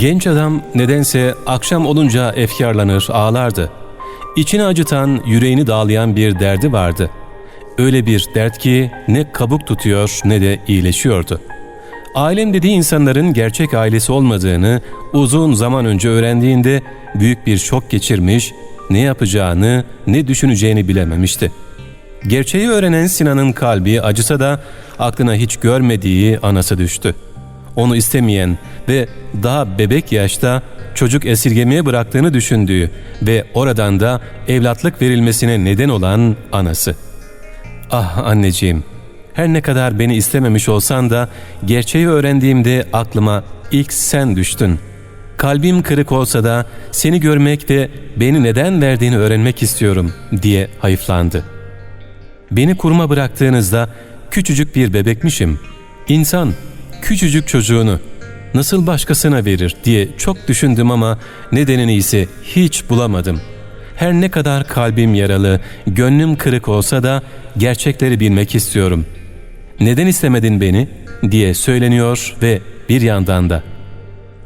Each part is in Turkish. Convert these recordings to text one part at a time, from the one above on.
Genç adam nedense akşam olunca efkarlanır, ağlardı. İçini acıtan, yüreğini dağlayan bir derdi vardı. Öyle bir dert ki ne kabuk tutuyor ne de iyileşiyordu. Ailem dediği insanların gerçek ailesi olmadığını uzun zaman önce öğrendiğinde büyük bir şok geçirmiş, ne yapacağını, ne düşüneceğini bilememişti. Gerçeği öğrenen Sinan'ın kalbi acısa da aklına hiç görmediği anası düştü. Onu istemeyen ve daha bebek yaşta çocuk esirgemeye bıraktığını düşündüğü ve oradan da evlatlık verilmesine neden olan anası. Ah anneciğim, her ne kadar beni istememiş olsan da gerçeği öğrendiğimde aklıma ilk sen düştün. Kalbim kırık olsa da seni görmek ve beni neden verdiğini öğrenmek istiyorum diye hayıflandı. Beni kuruma bıraktığınızda küçücük bir bebekmişim. İnsan küçücük çocuğunu nasıl başkasına verir diye çok düşündüm ama nedenini ise hiç bulamadım. Her ne kadar kalbim yaralı, gönlüm kırık olsa da gerçekleri bilmek istiyorum. Neden istemedin beni diye söyleniyor ve bir yandan da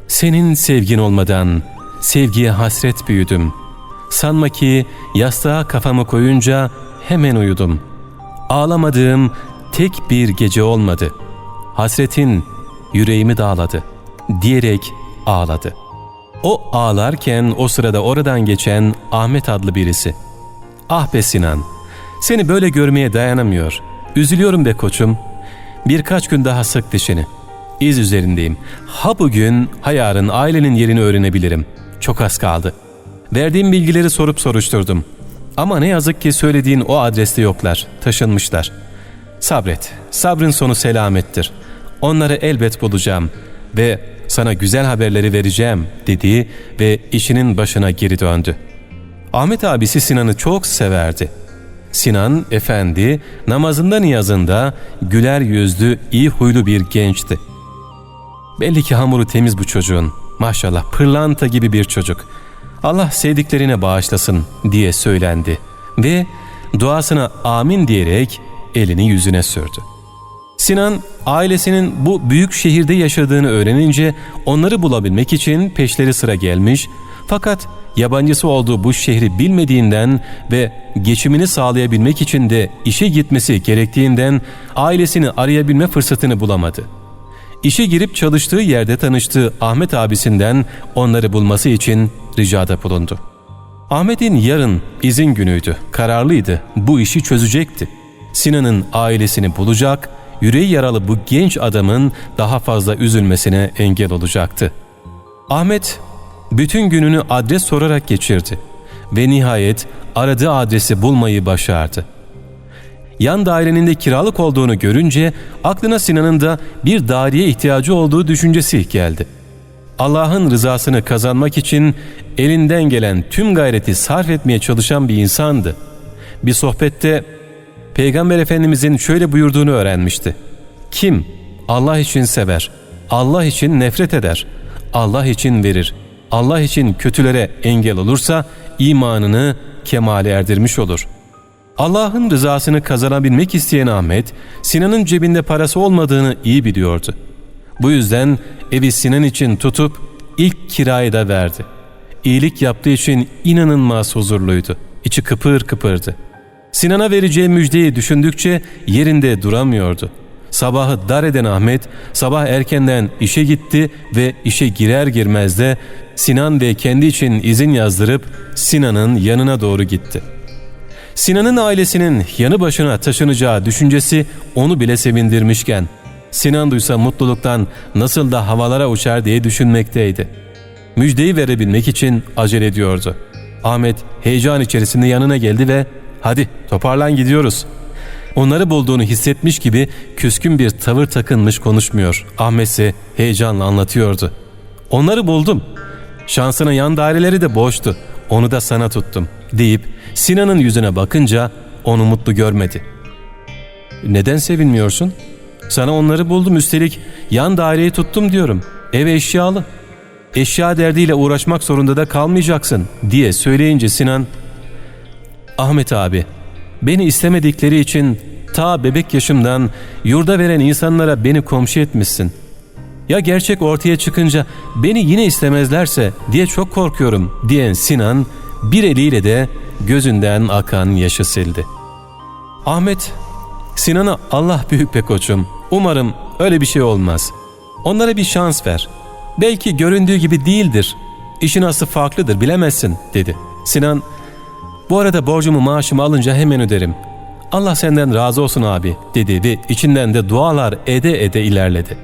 senin sevgin olmadan sevgiye hasret büyüdüm. Sanma ki yastığa kafamı koyunca hemen uyudum. Ağlamadığım tek bir gece olmadı. Hasretin yüreğimi dağladı diyerek ağladı. O ağlarken o sırada oradan geçen Ahmet adlı birisi. Ah be Sinan, seni böyle görmeye dayanamıyor. Üzülüyorum be koçum. Birkaç gün daha sık dişini. İz üzerindeyim. Ha bugün ha yarın ailenin yerini öğrenebilirim. Çok az kaldı. Verdiğim bilgileri sorup soruşturdum. Ama ne yazık ki söylediğin o adreste yoklar. Taşınmışlar. Sabret. Sabrın sonu selamettir. Onları elbet bulacağım ve sana güzel haberleri vereceğim dedi ve işinin başına geri döndü. Ahmet abisi Sinan'ı çok severdi. Sinan efendi namazında niyazında güler yüzlü iyi huylu bir gençti. Belli ki hamuru temiz bu çocuğun. Maşallah pırlanta gibi bir çocuk. Allah sevdiklerine bağışlasın diye söylendi ve duasına amin diyerek elini yüzüne sürdü. Sinan ailesinin bu büyük şehirde yaşadığını öğrenince onları bulabilmek için peşleri sıra gelmiş fakat yabancısı olduğu bu şehri bilmediğinden ve geçimini sağlayabilmek için de işe gitmesi gerektiğinden ailesini arayabilme fırsatını bulamadı. İşe girip çalıştığı yerde tanıştığı Ahmet abisinden onları bulması için ricada bulundu. Ahmet'in yarın izin günüydü, kararlıydı, bu işi çözecekti. Sinan'ın ailesini bulacak, yüreği yaralı bu genç adamın daha fazla üzülmesine engel olacaktı. Ahmet bütün gününü adres sorarak geçirdi ve nihayet aradığı adresi bulmayı başardı. Yan dairenin de kiralık olduğunu görünce aklına Sinan'ın da bir daireye ihtiyacı olduğu düşüncesi geldi. Allah'ın rızasını kazanmak için elinden gelen tüm gayreti sarf etmeye çalışan bir insandı. Bir sohbette Peygamber Efendimizin şöyle buyurduğunu öğrenmişti. Kim Allah için sever, Allah için nefret eder, Allah için verir, Allah için kötülere engel olursa imanını kemale erdirmiş olur. Allah'ın rızasını kazanabilmek isteyen Ahmet, Sinan'ın cebinde parası olmadığını iyi biliyordu. Bu yüzden evi Sinan için tutup ilk kirayı da verdi. İyilik yaptığı için inanılmaz huzurluydu. İçi kıpır kıpırdı. Sinan'a vereceği müjdeyi düşündükçe yerinde duramıyordu. Sabahı dar eden Ahmet sabah erkenden işe gitti ve işe girer girmez de Sinan ve kendi için izin yazdırıp Sinan'ın yanına doğru gitti. Sinan'ın ailesinin yanı başına taşınacağı düşüncesi onu bile sevindirmişken Sinan duysa mutluluktan nasıl da havalara uçar diye düşünmekteydi. Müjdeyi verebilmek için acele ediyordu. Ahmet heyecan içerisinde yanına geldi ve ''Hadi toparlan gidiyoruz.'' Onları bulduğunu hissetmiş gibi küskün bir tavır takınmış konuşmuyor. Ahmet ise heyecanla anlatıyordu. ''Onları buldum. Şansına yan daireleri de boştu. Onu da sana tuttum.'' deyip Sinan'ın yüzüne bakınca onu mutlu görmedi. ''Neden sevinmiyorsun?'' Sana onları buldum üstelik yan daireyi tuttum diyorum. Ev eşyalı. Eşya derdiyle uğraşmak zorunda da kalmayacaksın diye söyleyince Sinan Ahmet abi beni istemedikleri için ta bebek yaşımdan yurda veren insanlara beni komşu etmişsin. Ya gerçek ortaya çıkınca beni yine istemezlerse diye çok korkuyorum diyen Sinan bir eliyle de gözünden akan yaşı sildi. Ahmet, Sinan'a Allah büyük be koçum. Umarım öyle bir şey olmaz. Onlara bir şans ver. Belki göründüğü gibi değildir. İşin aslı farklıdır bilemezsin dedi. Sinan, bu arada borcumu maaşımı alınca hemen öderim. Allah senden razı olsun abi dedi ve içinden de dualar ede ede ilerledi.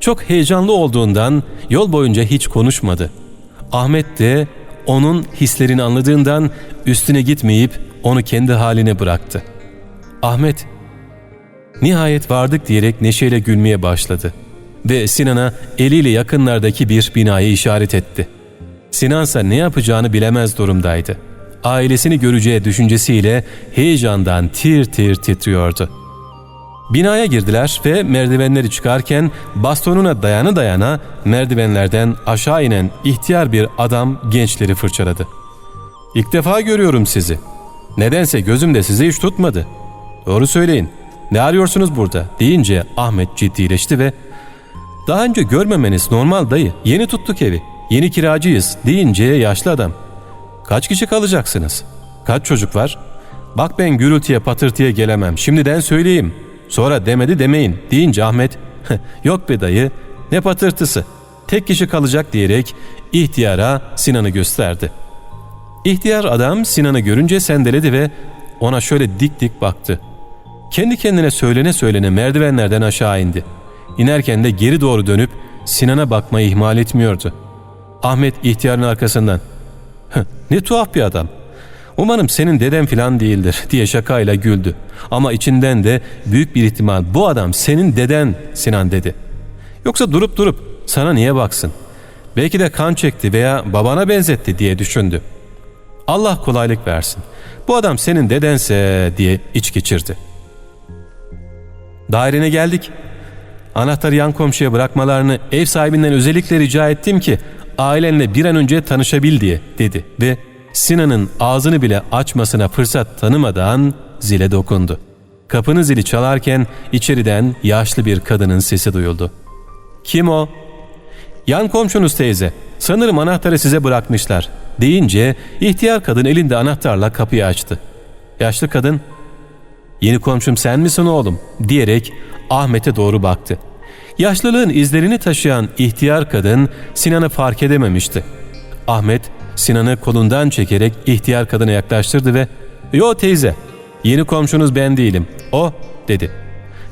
Çok heyecanlı olduğundan yol boyunca hiç konuşmadı. Ahmet de onun hislerini anladığından üstüne gitmeyip onu kendi haline bıraktı. Ahmet, nihayet vardık diyerek neşeyle gülmeye başladı ve Sinan'a eliyle yakınlardaki bir binayı işaret etti. Sinansa ne yapacağını bilemez durumdaydı. Ailesini göreceği düşüncesiyle heyecandan tir tir titriyordu. Binaya girdiler ve merdivenleri çıkarken bastonuna dayana dayana merdivenlerden aşağı inen ihtiyar bir adam gençleri fırçaladı. İlk defa görüyorum sizi. Nedense gözümde sizi hiç tutmadı. Doğru söyleyin. Ne arıyorsunuz burada? deyince Ahmet ciddileşti ve daha önce görmemeniz normal dayı. Yeni tuttuk evi. Yeni kiracıyız deyince yaşlı adam. Kaç kişi kalacaksınız? Kaç çocuk var? Bak ben gürültüye patırtıya gelemem. Şimdiden söyleyeyim. Sonra demedi demeyin deyince Ahmet yok be dayı ne patırtısı tek kişi kalacak diyerek ihtiyara Sinan'ı gösterdi. İhtiyar adam Sinan'ı görünce sendeledi ve ona şöyle dik dik baktı. Kendi kendine söylene söylene merdivenlerden aşağı indi. İnerken de geri doğru dönüp Sinan'a bakmayı ihmal etmiyordu. Ahmet ihtiyarın arkasından ne tuhaf bir adam. Umarım senin deden filan değildir diye şakayla güldü. Ama içinden de büyük bir ihtimal bu adam senin deden Sinan dedi. Yoksa durup durup sana niye baksın? Belki de kan çekti veya babana benzetti diye düşündü. Allah kolaylık versin. Bu adam senin dedense diye iç geçirdi. Dairene geldik. Anahtarı yan komşuya bırakmalarını ev sahibinden özellikle rica ettim ki ailenle bir an önce tanışabil diye dedi ve Sinan'ın ağzını bile açmasına fırsat tanımadan zile dokundu. Kapının zili çalarken içeriden yaşlı bir kadının sesi duyuldu. Kim o? Yan komşunuz teyze. Sanırım anahtarı size bırakmışlar. Deyince ihtiyar kadın elinde anahtarla kapıyı açtı. Yaşlı kadın, yeni komşum sen misin oğlum? diyerek Ahmet'e doğru baktı. Yaşlılığın izlerini taşıyan ihtiyar kadın Sinan'ı fark edememişti. Ahmet Sinan'ı kolundan çekerek ihtiyar kadına yaklaştırdı ve ''Yo teyze, yeni komşunuz ben değilim, o'' dedi.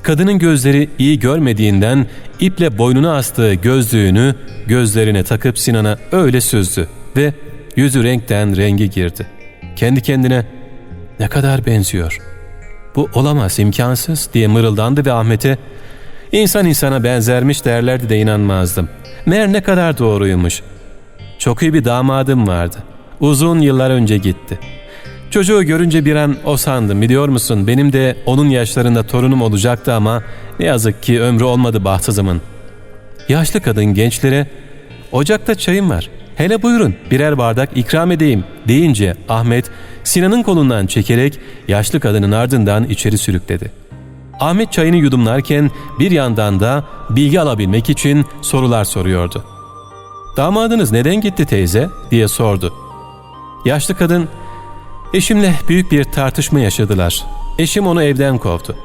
Kadının gözleri iyi görmediğinden iple boynuna astığı gözlüğünü gözlerine takıp Sinan'a öyle süzdü ve yüzü renkten rengi girdi. Kendi kendine ''Ne kadar benziyor, bu olamaz, imkansız'' diye mırıldandı ve Ahmet'e ''İnsan insana benzermiş derlerdi de inanmazdım. Meğer ne kadar doğruymuş. Çok iyi bir damadım vardı. Uzun yıllar önce gitti. Çocuğu görünce bir an o sandım biliyor musun benim de onun yaşlarında torunum olacaktı ama ne yazık ki ömrü olmadı bahtsızımın. Yaşlı kadın gençlere ocakta çayım var hele buyurun birer bardak ikram edeyim deyince Ahmet Sinan'ın kolundan çekerek yaşlı kadının ardından içeri sürükledi. Ahmet çayını yudumlarken bir yandan da bilgi alabilmek için sorular soruyordu. Damadınız neden gitti teyze diye sordu. Yaşlı kadın eşimle büyük bir tartışma yaşadılar. Eşim onu evden kovdu.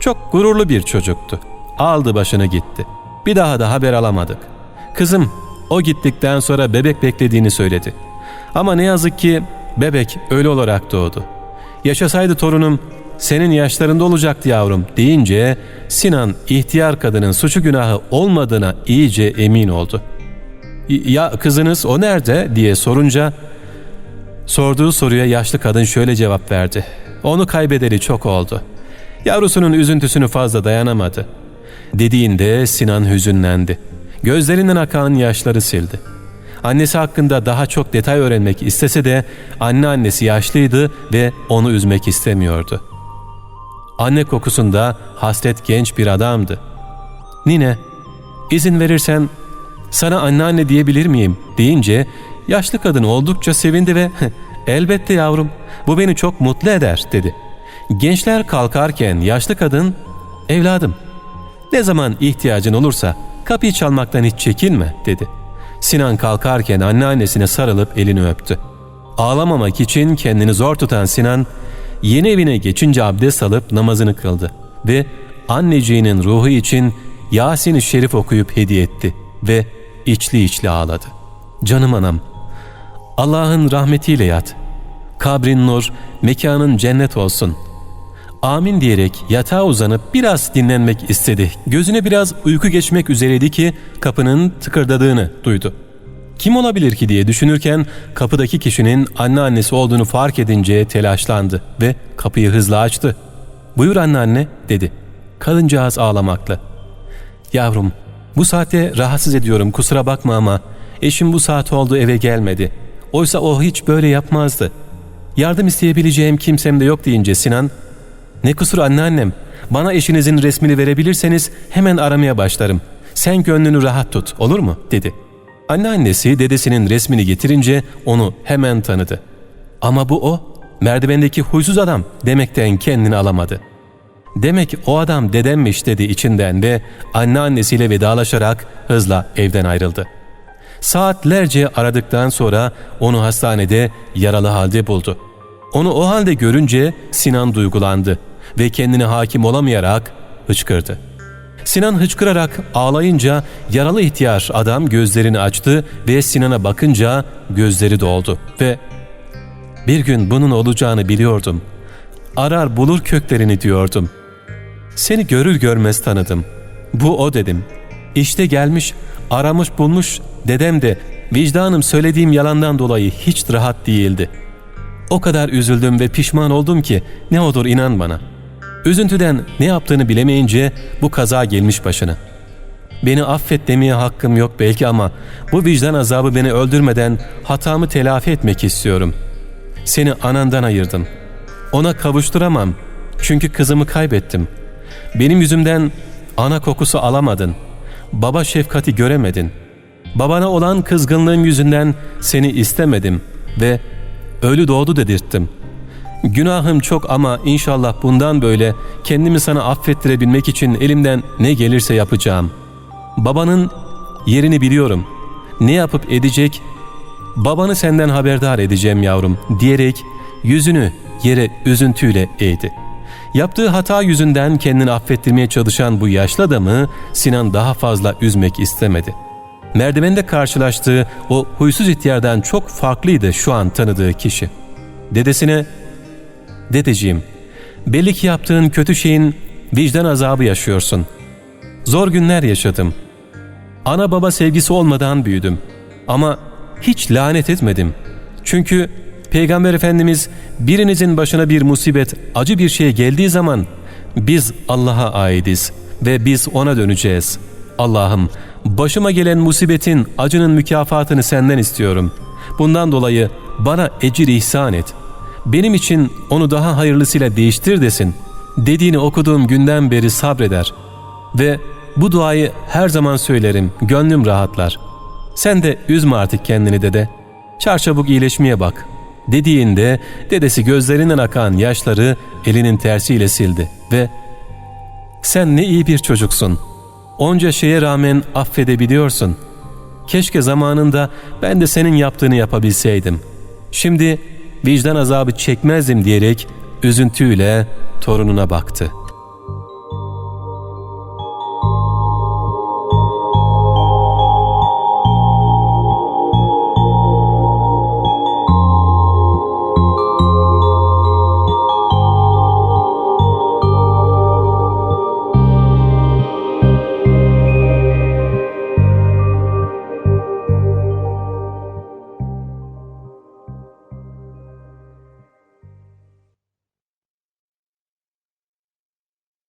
Çok gururlu bir çocuktu. Aldı başını gitti. Bir daha da haber alamadık. Kızım o gittikten sonra bebek beklediğini söyledi. Ama ne yazık ki bebek ölü olarak doğdu. Yaşasaydı torunum senin yaşlarında olacaktı yavrum deyince Sinan ihtiyar kadının suçu günahı olmadığına iyice emin oldu.'' ya kızınız o nerede diye sorunca sorduğu soruya yaşlı kadın şöyle cevap verdi. Onu kaybedeli çok oldu. Yavrusunun üzüntüsünü fazla dayanamadı. Dediğinde Sinan hüzünlendi. Gözlerinden akan yaşları sildi. Annesi hakkında daha çok detay öğrenmek istese de anneannesi yaşlıydı ve onu üzmek istemiyordu. Anne kokusunda hasret genç bir adamdı. Nine, izin verirsen sana anneanne diyebilir miyim deyince yaşlı kadın oldukça sevindi ve elbette yavrum bu beni çok mutlu eder dedi. Gençler kalkarken yaşlı kadın evladım ne zaman ihtiyacın olursa kapıyı çalmaktan hiç çekinme dedi. Sinan kalkarken anneannesine sarılıp elini öptü. Ağlamamak için kendini zor tutan Sinan yeni evine geçince abdest alıp namazını kıldı ve anneciğinin ruhu için Yasin-i Şerif okuyup hediye etti ve içli içli ağladı. Canım anam, Allah'ın rahmetiyle yat. Kabrin nur, mekanın cennet olsun. Amin diyerek yatağa uzanıp biraz dinlenmek istedi. Gözüne biraz uyku geçmek üzereydi ki kapının tıkırdadığını duydu. Kim olabilir ki diye düşünürken kapıdaki kişinin anneannesi olduğunu fark edince telaşlandı ve kapıyı hızla açtı. ''Buyur anneanne'' dedi. Kadıncağız ağlamakla. ''Yavrum bu saatte rahatsız ediyorum kusura bakma ama eşim bu saat oldu eve gelmedi. Oysa o hiç böyle yapmazdı. Yardım isteyebileceğim kimsem de yok deyince Sinan ''Ne kusur anneannem bana eşinizin resmini verebilirseniz hemen aramaya başlarım. Sen gönlünü rahat tut olur mu?'' dedi.'' Anneannesi dedesinin resmini getirince onu hemen tanıdı. Ama bu o, merdivendeki huysuz adam demekten kendini alamadı. Demek o adam dedemmiş dedi içinden ve anneannesiyle vedalaşarak hızla evden ayrıldı. Saatlerce aradıktan sonra onu hastanede yaralı halde buldu. Onu o halde görünce Sinan duygulandı ve kendine hakim olamayarak hıçkırdı. Sinan hıçkırarak ağlayınca yaralı ihtiyar adam gözlerini açtı ve Sinan'a bakınca gözleri doldu ve ''Bir gün bunun olacağını biliyordum. Arar bulur köklerini diyordum. Seni görür görmez tanıdım. Bu o dedim. İşte gelmiş, aramış bulmuş dedem de vicdanım söylediğim yalandan dolayı hiç rahat değildi. O kadar üzüldüm ve pişman oldum ki ne olur inan bana.'' Üzüntüden ne yaptığını bilemeyince bu kaza gelmiş başına. Beni affet demeye hakkım yok belki ama bu vicdan azabı beni öldürmeden hatamı telafi etmek istiyorum. Seni anandan ayırdım. Ona kavuşturamam çünkü kızımı kaybettim. Benim yüzümden ana kokusu alamadın. Baba şefkati göremedin. Babana olan kızgınlığım yüzünden seni istemedim ve ölü doğdu dedirttim.'' Günahım çok ama inşallah bundan böyle kendimi sana affettirebilmek için elimden ne gelirse yapacağım. Babanın yerini biliyorum. Ne yapıp edecek? Babanı senden haberdar edeceğim yavrum diyerek yüzünü yere üzüntüyle eğdi. Yaptığı hata yüzünden kendini affettirmeye çalışan bu yaşlı adamı Sinan daha fazla üzmek istemedi. Merdivende karşılaştığı o huysuz ihtiyardan çok farklıydı şu an tanıdığı kişi. Dedesine Dedeciğim, belli ki yaptığın kötü şeyin vicdan azabı yaşıyorsun. Zor günler yaşadım. Ana baba sevgisi olmadan büyüdüm. Ama hiç lanet etmedim. Çünkü Peygamber Efendimiz birinizin başına bir musibet, acı bir şey geldiği zaman biz Allah'a aidiz ve biz ona döneceğiz. Allah'ım başıma gelen musibetin, acının mükafatını senden istiyorum. Bundan dolayı bana ecir ihsan et.'' Benim için onu daha hayırlısıyla değiştir desin dediğini okuduğum günden beri sabreder ve bu duayı her zaman söylerim, gönlüm rahatlar. Sen de üzme artık kendini dede, çarçabuk iyileşmeye bak dediğinde dedesi gözlerinden akan yaşları elinin tersiyle sildi ve ''Sen ne iyi bir çocuksun. Onca şeye rağmen affedebiliyorsun. Keşke zamanında ben de senin yaptığını yapabilseydim. Şimdi vicdan azabı çekmezdim diyerek üzüntüyle torununa baktı.''